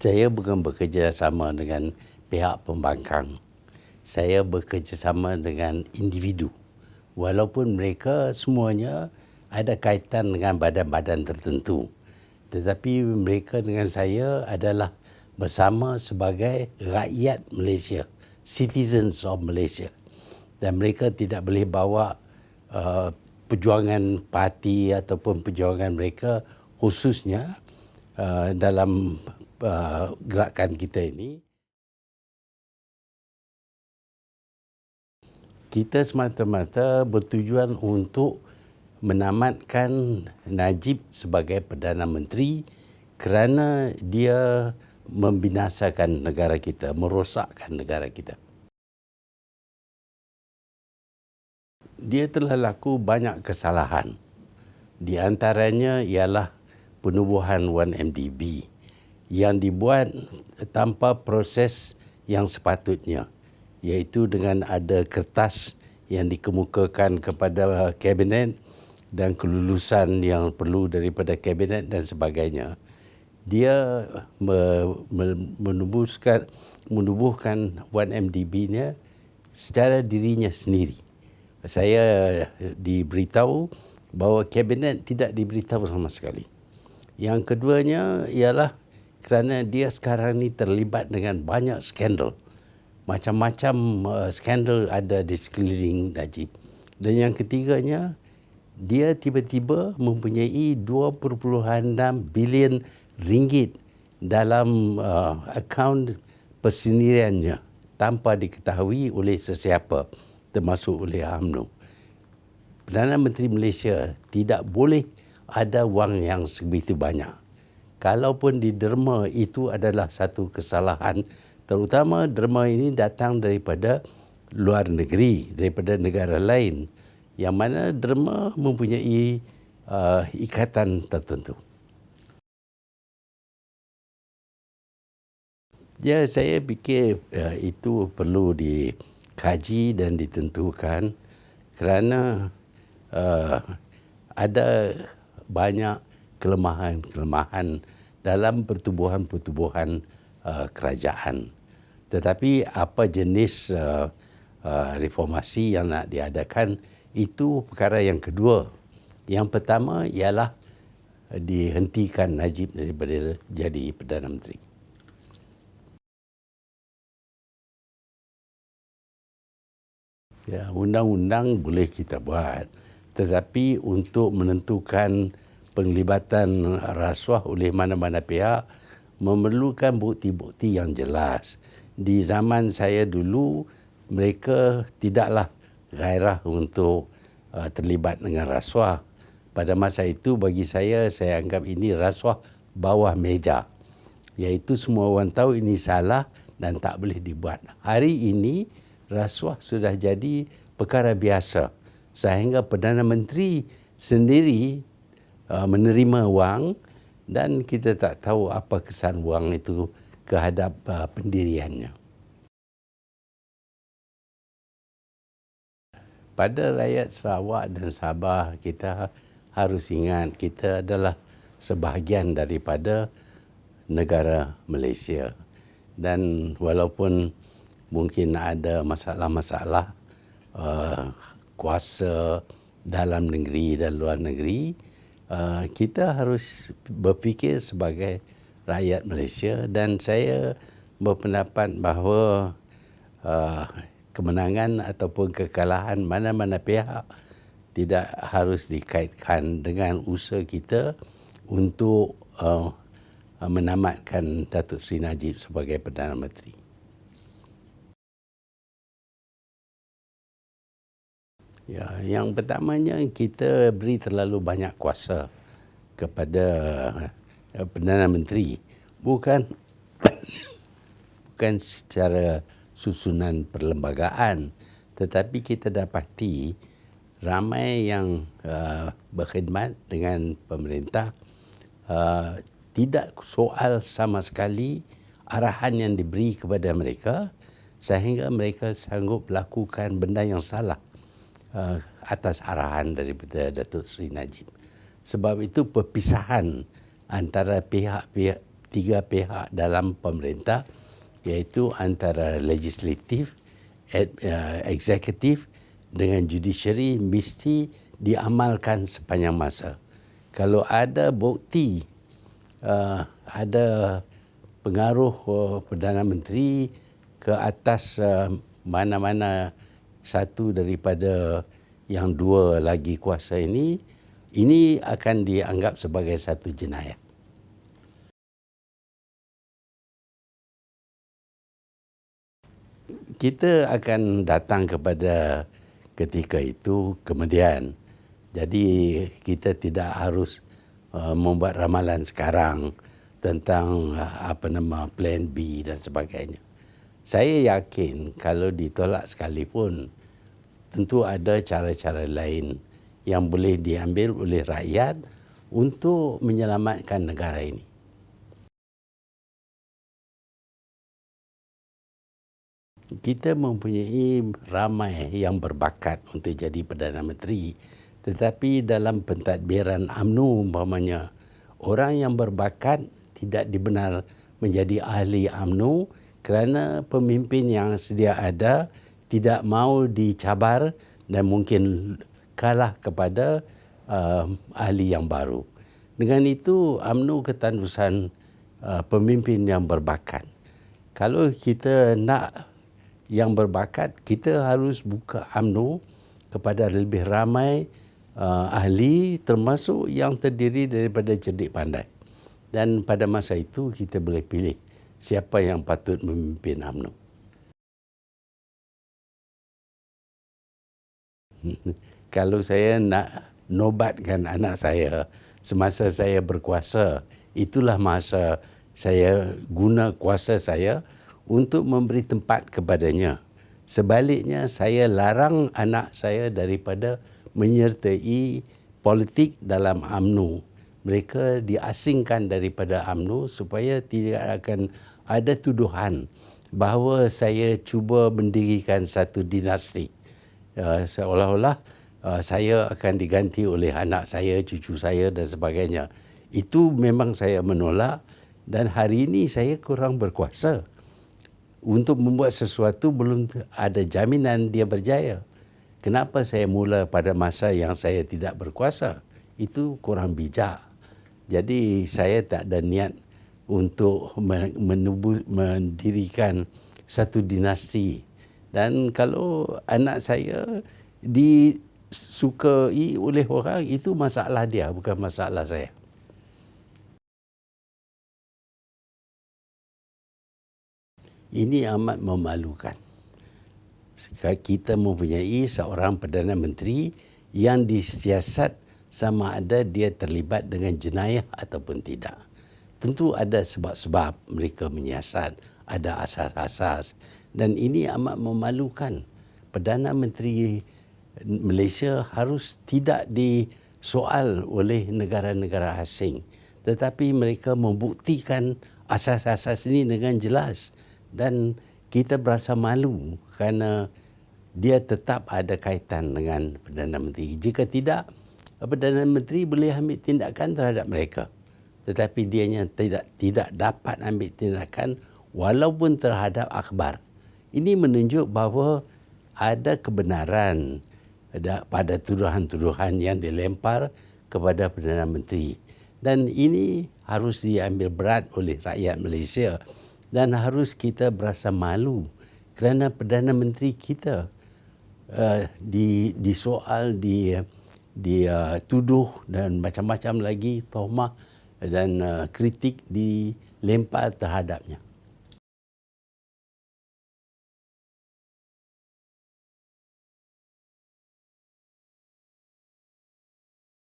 saya bukan bekerja sama dengan pihak pembangkang. Saya bekerjasama dengan individu. Walaupun mereka semuanya ada kaitan dengan badan-badan tertentu. Tetapi mereka dengan saya adalah bersama sebagai rakyat Malaysia, citizens of Malaysia. Dan mereka tidak boleh bawa uh, perjuangan parti ataupun perjuangan mereka khususnya uh, dalam uh, gerakan kita ini. Kita semata-mata bertujuan untuk menamatkan Najib sebagai Perdana Menteri kerana dia membinasakan negara kita, merosakkan negara kita. Dia telah laku banyak kesalahan. Di antaranya ialah penubuhan 1MDB yang dibuat tanpa proses yang sepatutnya iaitu dengan ada kertas yang dikemukakan kepada kabinet dan kelulusan yang perlu daripada kabinet dan sebagainya dia menubuhkan menubuhkan 1MDB-nya secara dirinya sendiri. Saya diberitahu bahawa kabinet tidak diberitahu sama sekali. Yang keduanya ialah kerana dia sekarang ni terlibat dengan banyak skandal. Macam-macam uh, skandal ada di sekeliling Najib. Dan yang ketiganya, dia tiba-tiba mempunyai 2.6 bilion ringgit dalam uh, akaun persendiriannya tanpa diketahui oleh sesiapa termasuk oleh UMNO. Perdana Menteri Malaysia tidak boleh ada wang yang sebegitu banyak. Kalaupun diderma itu adalah satu kesalahan terutama derma ini datang daripada luar negeri, daripada negara lain yang mana derma mempunyai uh, ikatan tertentu. Ya, saya fikir uh, itu perlu dikaji dan ditentukan kerana uh, ada banyak kelemahan-kelemahan dalam pertubuhan-pertubuhan uh, kerajaan. Tetapi apa jenis uh, uh, reformasi yang nak diadakan itu perkara yang kedua. Yang pertama ialah dihentikan Najib daripada jadi Perdana Menteri. Ya, undang-undang boleh kita buat. Tetapi untuk menentukan penglibatan rasuah oleh mana-mana pihak memerlukan bukti-bukti yang jelas. Di zaman saya dulu mereka tidaklah gairah untuk uh, terlibat dengan rasuah. Pada masa itu bagi saya saya anggap ini rasuah bawah meja. Iaitu semua orang tahu ini salah dan tak boleh dibuat. Hari ini rasuah sudah jadi perkara biasa. Sehingga Perdana Menteri sendiri uh, menerima wang dan kita tak tahu apa kesan wang itu kehadap uh, pendiriannya. pada rakyat Sarawak dan Sabah kita harus ingat kita adalah sebahagian daripada negara Malaysia dan walaupun mungkin ada masalah-masalah uh, kuasa dalam negeri dan luar negeri uh, kita harus berfikir sebagai rakyat Malaysia dan saya berpendapat bahawa uh, kemenangan ataupun kekalahan mana-mana pihak tidak harus dikaitkan dengan usaha kita untuk uh, menamatkan Datuk Seri Najib sebagai Perdana Menteri. Ya, yang pertamanya kita beri terlalu banyak kuasa kepada uh, Perdana Menteri. Bukan bukan secara susunan perlembagaan tetapi kita dapati ramai yang uh, berkhidmat dengan pemerintah uh, tidak soal sama sekali arahan yang diberi kepada mereka sehingga mereka sanggup melakukan benda yang salah uh, atas arahan daripada Datuk Seri Najib. Sebab itu perpisahan antara pihak-pihak tiga pihak dalam pemerintah iaitu antara legislatif, eksekutif dengan judiciary mesti diamalkan sepanjang masa. Kalau ada bukti uh, ada pengaruh uh, Perdana Menteri ke atas uh, mana-mana satu daripada yang dua lagi kuasa ini, ini akan dianggap sebagai satu jenayah. Kita akan datang kepada ketika itu kemudian. Jadi kita tidak harus uh, membuat ramalan sekarang tentang uh, apa nama plan B dan sebagainya. Saya yakin kalau ditolak sekalipun tentu ada cara-cara lain yang boleh diambil oleh rakyat untuk menyelamatkan negara ini. kita mempunyai ramai yang berbakat untuk jadi Perdana Menteri tetapi dalam pentadbiran UMNO umpamanya orang yang berbakat tidak dibenar menjadi ahli UMNO kerana pemimpin yang sedia ada tidak mau dicabar dan mungkin kalah kepada uh, ahli yang baru. Dengan itu UMNO ketandusan uh, pemimpin yang berbakat. Kalau kita nak yang berbakat kita harus buka UMNO kepada lebih ramai uh, ahli termasuk yang terdiri daripada cerdik pandai dan pada masa itu kita boleh pilih siapa yang patut memimpin UMNO kalau saya nak nobatkan anak saya semasa saya berkuasa itulah masa saya guna kuasa saya untuk memberi tempat kepadanya. Sebaliknya saya larang anak saya daripada menyertai politik dalam AMNO. Mereka diasingkan daripada AMNO supaya tidak akan ada tuduhan bahawa saya cuba mendirikan satu dinasti. Uh, seolah-olah uh, saya akan diganti oleh anak saya, cucu saya dan sebagainya. Itu memang saya menolak dan hari ini saya kurang berkuasa untuk membuat sesuatu belum ada jaminan dia berjaya. Kenapa saya mula pada masa yang saya tidak berkuasa? Itu kurang bijak. Jadi saya tak ada niat untuk menubuh, mendirikan satu dinasti. Dan kalau anak saya disukai oleh orang, itu masalah dia, bukan masalah saya. Ini amat memalukan. Kita mempunyai seorang Perdana Menteri yang disiasat sama ada dia terlibat dengan jenayah ataupun tidak. Tentu ada sebab-sebab mereka menyiasat, ada asas-asas dan ini amat memalukan. Perdana Menteri Malaysia harus tidak disoal oleh negara-negara asing tetapi mereka membuktikan asas-asas ini dengan jelas dan kita berasa malu kerana dia tetap ada kaitan dengan Perdana Menteri. Jika tidak, Perdana Menteri boleh ambil tindakan terhadap mereka. Tetapi dia tidak tidak dapat ambil tindakan walaupun terhadap akhbar. Ini menunjuk bahawa ada kebenaran pada tuduhan-tuduhan yang dilempar kepada Perdana Menteri. Dan ini harus diambil berat oleh rakyat Malaysia dan harus kita berasa malu kerana Perdana Menteri kita uh, di disoal di dituduh uh, dan macam-macam lagi tohmah dan uh, kritik dilempar terhadapnya.